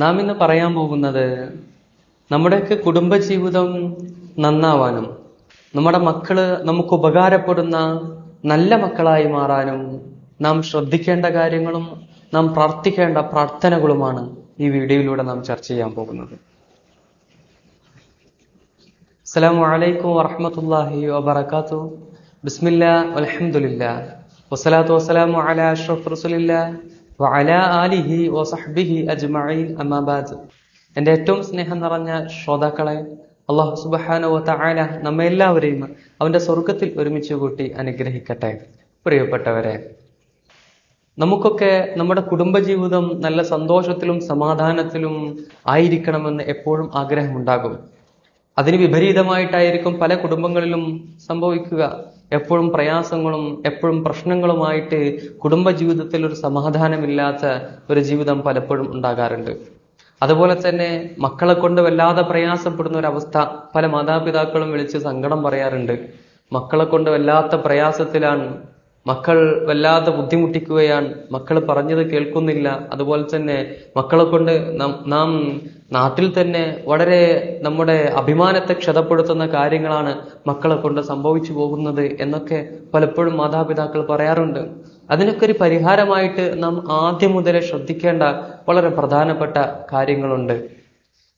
നാം ഇന്ന് പറയാൻ പോകുന്നത് നമ്മുടെയൊക്കെ കുടുംബജീവിതം നന്നാവാനും നമ്മുടെ മക്കൾ നമുക്ക് ഉപകാരപ്പെടുന്ന നല്ല മക്കളായി മാറാനും നാം ശ്രദ്ധിക്കേണ്ട കാര്യങ്ങളും നാം പ്രാർത്ഥിക്കേണ്ട പ്രാർത്ഥനകളുമാണ് ഈ വീഡിയോയിലൂടെ നാം ചർച്ച ചെയ്യാൻ പോകുന്നത്. അസ്സലാമു അലൈക്കും വറഹ്മത്തുള്ളാഹി വബറകാത്തു. ബിസ്മില്ല അലഹമുല്ല വസ്സലാത്തു വസ്സലാമു അല അഷ്റഫ് റസൂലില്ലാ. വഅലാ ആലിഹി അജ്മഈൻ അമാബാദ് ഏറ്റവും സ്നേഹം നിറഞ്ഞ ശ്രോതാക്കളെ അള്ളാഹു സുബ്ഹാനഹു തായാല നമ്മെ എല്ലാവരെയും അവന്റെ സ്വർഗത്തിൽ ഒരുമിച്ച് കൂട്ടി അനുഗ്രഹിക്കട്ടെ. പ്രിയപ്പെട്ടവരെ നമുക്കൊക്കെ നമ്മുടെ കുടുംബജീവിതം നല്ല സന്തോഷത്തിലും സമാധാനത്തിലും ആയിരിക്കണമെന്ന് എപ്പോഴും ആഗ്രഹമുണ്ടാകും. അതിന് വിപരീതമായിട്ടായിരിക്കും പല കുടുംബങ്ങളിലും സംഭവിക്കുക. എപ്പോഴും പ്രയാസങ്ങളും എപ്പോഴും പ്രശ്നങ്ങളുമായിട്ട് കുടുംബജീവിതത്തിൽ ഒരു സമാധാനമില്ലാത്ത ഒരു ജീവിതം പലപ്പോഴും ഉണ്ടാകാറുണ്ട്. അതുപോലെ തന്നെ മക്കളെ കൊണ്ട് വല്ലാതെ പ്രയാസപ്പെടുന്ന ഒരവസ്ഥ പല മാതാപിതാക്കളും വിളിച്ച് സങ്കടം പറയാറുണ്ട്. മക്കളെ കൊണ്ട് വല്ലാത്ത പ്രയാസത്തിലാണ് മക്കൾ വല്ലാതെ ബുദ്ധിമുട്ടിക്കുകയാണ്. മക്കൾ പറഞ്ഞത് കേൾക്കുന്നില്ല. അതുപോലെ തന്നെ മക്കളെ കൊണ്ട് നാം നാട്ടിൽ തന്നെ വളരെ നമ്മുടെ അഭിമാനത്തെ ക്ഷതപ്പെടുത്തുന്ന കാര്യങ്ങളാണ് മക്കളെ കൊണ്ട് സംഭവിച്ചു പോകുന്നത് എന്നൊക്കെ പലപ്പോഴും മാതാപിതാക്കൾ പറയാറുണ്ട്. അതിനൊക്കെ ഒരു പരിഹാരമായിട്ട് നാം ആദ്യം മുതലേ ശ്രദ്ധിക്കേണ്ട വളരെ പ്രധാനപ്പെട്ട കാര്യങ്ങളുണ്ട്.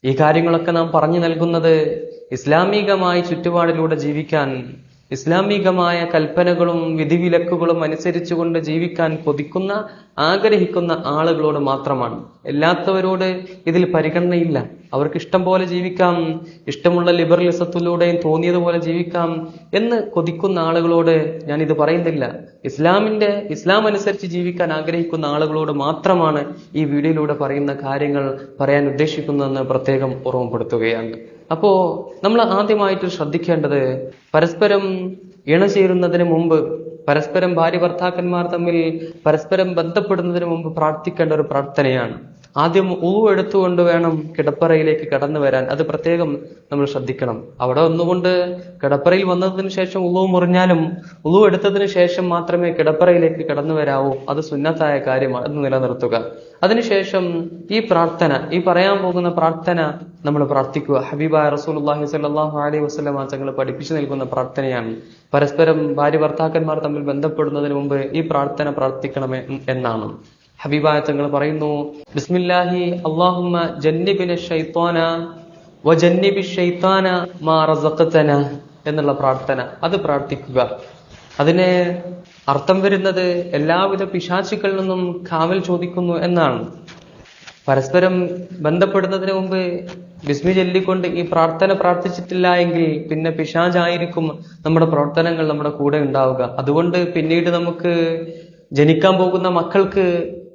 ഈ കാര്യങ്ങളൊക്കെ നാം പറഞ്ഞു നൽകുന്നത് ഇസ്ലാമികമായി ചുറ്റുപാടിലൂടെ ജീവിക്കാൻ ഇസ്ലാമികമായ കൽപ്പനകളും വിധിവിലക്കുകളും അനുസരിച്ചുകൊണ്ട് ജീവിക്കാൻ കൊതിക്കുന്ന ആഗ്രഹിക്കുന്ന ആളുകളോട് മാത്രമാണ്. എല്ലാത്തവരോട് ഇതിൽ പരിഗണനയില്ല. അവർക്ക് ഇഷ്ടം പോലെ ജീവിക്കാം ഇഷ്ടമുള്ള ലിബറലിസത്തിലൂടെയും തോന്നിയതുപോലെ ജീവിക്കാം എന്ന് കൊതിക്കുന്ന ആളുകളോട് ഞാൻ ഇത് പറയുന്നില്ല. ഇസ്ലാമിന്റെ ഇസ്ലാം അനുസരിച്ച് ജീവിക്കാൻ ആഗ്രഹിക്കുന്ന ആളുകളോട് മാത്രമാണ് ഈ വീഡിയോയിലൂടെ പറയുന്ന കാര്യങ്ങൾ പറയാൻ ഉദ്ദേശിക്കുന്നതെന്ന് പ്രത്യേകം ഓർമ്മപ്പെടുത്തുകയാണ്. അപ്പോ നമ്മൾ ആദ്യമായിട്ട് ശ്രദ്ധിക്കേണ്ടത് പരസ്പരം ഇണചേരുന്നതിന് മുമ്പ് പരസ്പരം ഭാര്യ ഭർത്താക്കന്മാർ തമ്മിൽ പരസ്പരം ബന്ധപ്പെടുന്നതിന് മുമ്പ് പ്രാർത്ഥിക്കേണ്ട ഒരു പ്രാർത്ഥനയാണ്. ആദ്യം ഊ എടുത്തുകൊണ്ട് വേണം കിടപ്പറയിലേക്ക് കടന്നു വരാൻ. അത് പ്രത്യേകം നമ്മൾ ശ്രദ്ധിക്കണം. അവിടെ ഒന്നുകൊണ്ട് കിടപ്പറയിൽ വന്നതിന് ശേഷം ഉളു മുറിഞ്ഞാലും ഉളു എടുത്തതിന് ശേഷം മാത്രമേ കിടപ്പറയിലേക്ക് കടന്നു വരാവൂ. അത് സുന്നത്തായ കാര്യമാണ്. അത് നിലനിർത്തുക. അതിനുശേഷം ഈ പ്രാർത്ഥന ഈ പറയാൻ പോകുന്ന പ്രാർത്ഥന നമ്മൾ പ്രാർത്ഥിക്കുക. ഹബീബായ റസൂലുള്ളാഹി സ്വല്ലല്ലാഹു അലൈഹി വസല്ലം തങ്ങൾ പഠിപ്പിച്ചു നൽകുന്ന പ്രാർത്ഥനയാണ്. പരസ്പരം ഭാര്യ ഭർത്താക്കന്മാർ തമ്മിൽ ബന്ധപ്പെടുന്നതിന് മുമ്പ് ഈ പ്രാർത്ഥന പ്രാർത്ഥിക്കണമേ എന്നാണ്. ഹബീബായ തങ്ങൾ പറയുന്നു ബിസ്മില്ലാഹി അല്ലാഹുമ്മ ജന്നിബിന് ഷൈത്വാന വജന്നിബി ഷൈത്താന മാ റസഖതന എന്നുള്ള പ്രാർത്ഥന. അത് പ്രാർത്ഥിക്കുക. അതിന് അർത്ഥം വരുന്നത് എല്ലാവിധ പിശാചുക്കളിൽ നിന്നും കാവൽ ചോദിക്കുന്നു എന്നാണ്. പരസ്പരം ബന്ധപ്പെടുന്നതിന് മുമ്പ് ബിസ്മി ചൊല്ലിക്കൊണ്ട് ഈ പ്രാർത്ഥന പ്രാർത്ഥിച്ചിട്ടില്ല എങ്കിൽ പിന്നെ പിശാചായിരിക്കും നമ്മുടെ പ്രവർത്തനങ്ങൾ നമ്മുടെ കൂടെ ഉണ്ടാവുക. അതുകൊണ്ട് പിന്നീട് നമുക്ക് ജനിക്കാൻ പോകുന്ന മക്കൾക്ക്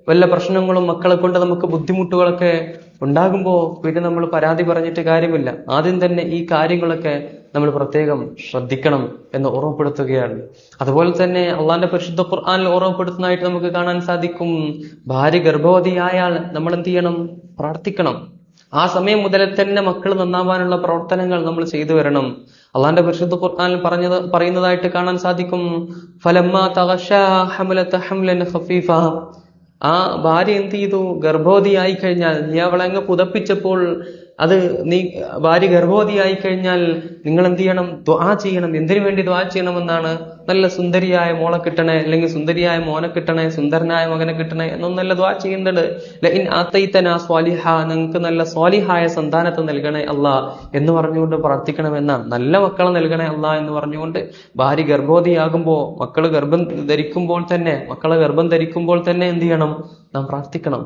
വല്ല പ്രശ്നങ്ങളും മക്കളെ കൊണ്ട് നമുക്ക് ബുദ്ധിമുട്ടുകളൊക്കെ ഉണ്ടാകുമ്പോൾ പിന്നെ നമ്മൾ പരാതി പറഞ്ഞിട്ട് കാര്യമില്ല. ആദ്യം തന്നെ ഈ കാര്യങ്ങളൊക്കെ നമ്മൾ പ്രത്യേകം ശ്രദ്ധിക്കണം എന്ന് ഓർമ്മപ്പെടുത്തുകയാണ്. അതുപോലെ തന്നെ അള്ളാന്റെ പരിശുദ്ധ ഖുർആാനിൽ ഓർമ്മപ്പെടുത്തുന്നതായിട്ട് നമുക്ക് കാണാൻ സാധിക്കും. ഭാര്യ ഗർഭവതിയായാൽ നമ്മൾ എന്ത് ചെയ്യണം? പ്രാർത്ഥിക്കണം. ആ സമയം മുതൽ തന്നെ മക്കൾ നന്നാവാനുള്ള പ്രവർത്തനങ്ങൾ നമ്മൾ ചെയ്തു വരണം. അള്ളാന്റെ പരിശുദ്ധ ഖുർആാനിൽ പറഞ്ഞത് പറയുന്നതായിട്ട് കാണാൻ സാധിക്കും. ഫലമ്മ ആ ഭാര്യ എന്ത് ചെയ്തു? ഗർഭവതിയായി കഴിഞ്ഞാൽ അങ്ങ് പുതപ്പിച്ചപ്പോൾ അത് നീ ഭാര്യ ഗർഭവതിയായി കഴിഞ്ഞാൽ നിങ്ങൾ എന്ത് ചെയ്യണം ദ്വാ ചെയ്യണം. എന്തിനു വേണ്ടി ദ്വാ ചെയ്യണമെന്നാണ് നല്ല സുന്ദരിയായ മോളെ കിട്ടണേ അല്ലെങ്കിൽ സുന്ദരിയായ മോനെ കിട്ടണേ സുന്ദരനായ മകനെ കിട്ടണേ എന്നൊന്നല്ല ദ്വാ ചെയ്യുന്നുണ്ട് ലൈൻ ആത്തൈത്തന സ്വാലിഹ നിങ്ങൾക്ക് നല്ല സ്വാലിഹായ സന്താനത്തെ നൽകണേ അല്ല എന്ന് പറഞ്ഞുകൊണ്ട് പ്രാർത്ഥിക്കണമെന്നാണ് നല്ല മക്കളെ നൽകണേ അല്ല എന്ന് പറഞ്ഞുകൊണ്ട് ഭാര്യ ഗർഭവതിയാകുമ്പോൾ മക്കൾ ഗർഭം ധരിക്കുമ്പോൾ തന്നെ മക്കളെ ഗർഭം ധരിക്കുമ്പോൾ തന്നെ എന്ത് ചെയ്യണം നാം പ്രാർത്ഥിക്കണം.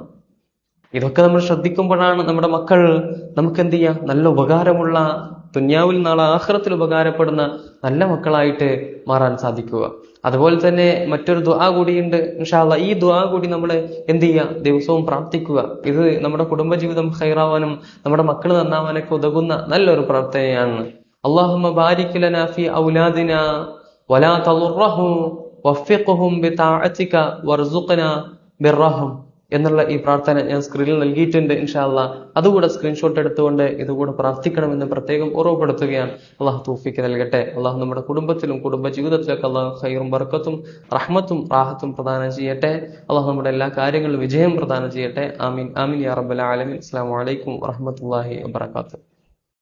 ഇതൊക്കെ നമ്മൾ ശ്രദ്ധിക്കുമ്പോഴാണ് നമ്മുടെ മക്കൾ നമുക്ക് എന്ത് ചെയ്യാം നല്ല ഉപകാരമുള്ള തുന്യാവിൽ നാളെ ആഹ്റത്തിൽ ഉപകാരപ്പെടുന്ന നല്ല മക്കളായിട്ട് മാറാൻ സാധിക്കുക. അതുപോലെ തന്നെ മറ്റൊരു ദ്വാ കൂടിയുണ്ട്. ഇൻഷാല്ല ഈ ദ്വാ കൂടി നമ്മൾ എന്ത് ചെയ്യുക ദിവസവും പ്രാർത്ഥിക്കുക. ഇത് നമ്മുടെ കുടുംബജീവിതം ഹൈറാവാനും നമ്മുടെ മക്കൾ നന്നാവാനൊക്കെ ഉതകുന്ന നല്ലൊരു പ്രാർത്ഥനയാണ്. അള്ളാഹുമ്മ ബാരിക് ലനാ ഫി ഔലാദിന വലാ ബിതാഅതിക എന്നുള്ള ഈ പ്രാർത്ഥന ഞാൻ സ്ക്രീനിൽ നൽകിയിട്ടുണ്ട് ഇൻഷാല്ല അതുകൂടെ സ്ക്രീൻഷോട്ട് എടുത്തുകൊണ്ട് ഇതുകൂടെ പ്രാർത്ഥിക്കണമെന്ന് പ്രത്യേകം ഓർമ്മപ്പെടുത്തുകയാണ്. അള്ളാഹു തൂഫിക്ക് നൽകട്ടെ. അള്ളാഹു നമ്മുടെ കുടുംബത്തിലും കുടുംബ ജീവിതത്തിലൊക്കെ അള്ളാഹു ഹൈറും ബർക്കത്തും റഹ്മത്തും റാഹത്തും പ്രദാനം ചെയ്യട്ടെ. അള്ളാഹു നമ്മുടെ എല്ലാ കാര്യങ്ങളും വിജയം പ്രദാനം ചെയ്യട്ടെ. ആമീൻ. ആമീൻ യാ റബ്ബൽ ആലമീൻ. അസ്സലാമു അലൈക്കും വറഹ്മത്തുള്ളാഹി വബറകാതുഹു.